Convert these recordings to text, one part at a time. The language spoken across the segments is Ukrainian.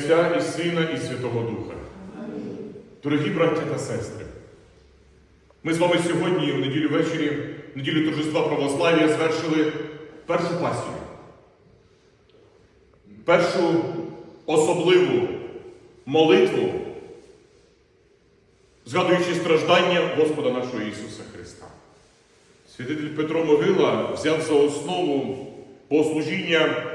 Отця і Сина, і Святого Духа. Дорогі браття та сестри, ми з вами сьогодні, в неділю ввечері, в неділю торжества православ'я, звершили першу пасію. Першу особливу молитву, згадуючи страждання Господа нашого Ісуса Христа. Святитель Петро Могила взяв за основу богослужіння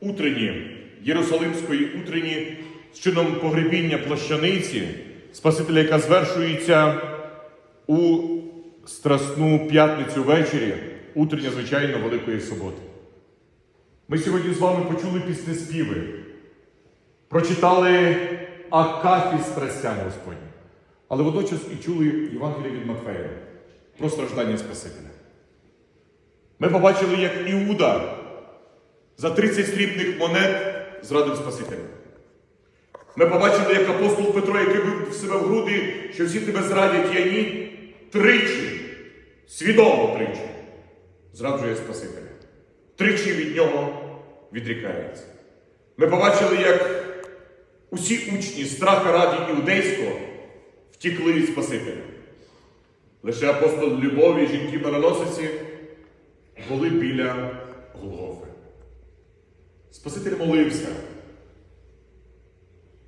утренні, Єрусалимської утренні з чином погребіння плащаниці, Спасителя, яка звершується у Страсну п'ятницю ввечері, утрення, звичайно, Великої Суботи. Ми сьогодні з вами почули піснеспіви, прочитали Акафі страстям Господні, але водночас і чули Євангелія від Матфея про страждання Спасителя. Ми побачили, як Іуда за 30 срібних монет зрадив Спасителя. Ми побачили, як апостол Петро, який бив себе в груди, що всі тебе зрадять, я ні, тричі, свідомо тричі, зраджує Спасителя. Тричі від нього відрікається. Ми побачили, як усі учні страха раді іудейського втікли від Спасителя. Лише апостол Любові, жінки Мароносиці були біля Голгофи. Спаситель молився.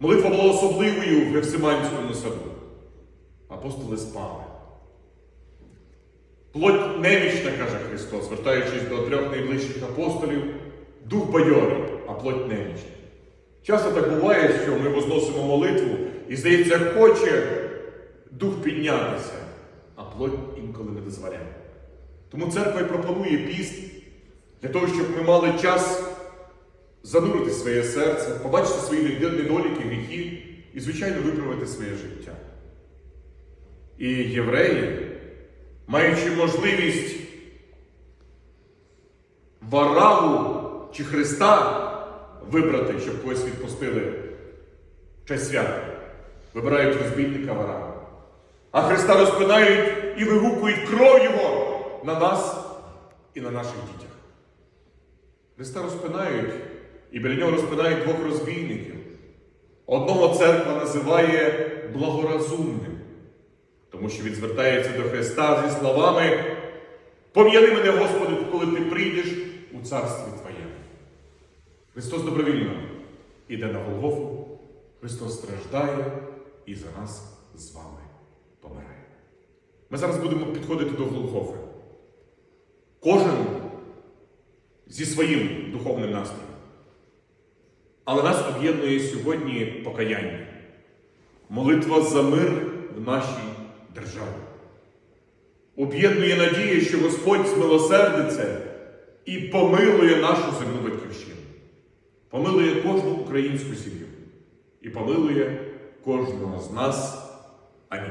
Молитва була особливою в Гефсиманському саду. Апостоли спали. Плоть немічна, каже Христос, звертаючись до трьох найближчих апостолів, дух бадьорий, а плоть немічна. Часто так буває, що ми возносимо молитву і, здається, хоче дух піднятися, а плоть інколи не дозволяє. Тому церква й пропонує піст для того, щоб ми мали час занурити своє серце, побачити свої недоліки, гріхи і, звичайно, виправити своє життя. І євреї, маючи можливість Вараву чи Христа вибрати, щоб когось відпустили в честь свята, вибирають розбійника Вараву. А Христа розпинають і вигукують кров Його на нас і на наших дітях. Христа розпинають, і біля нього розпинають двох розбійників. Одного церква називає благоразумним, тому що він звертається до Христа зі словами Пом'яни мене, Господи, коли ти прийдеш у царстві Твоєму. Христос добровільно іде на Голгофу, Христос страждає і за нас з вами помирає. Ми зараз будемо підходити до Голгофи. Кожен зі своїм духовним настроєм. Але нас об'єднує сьогодні покаяння, молитва за мир в нашій державі. Об'єднує надія, що Господь змилосердиться і помилує нашу земну батьківщину, помилує кожну українську сім'ю і помилує кожного з нас. Амінь.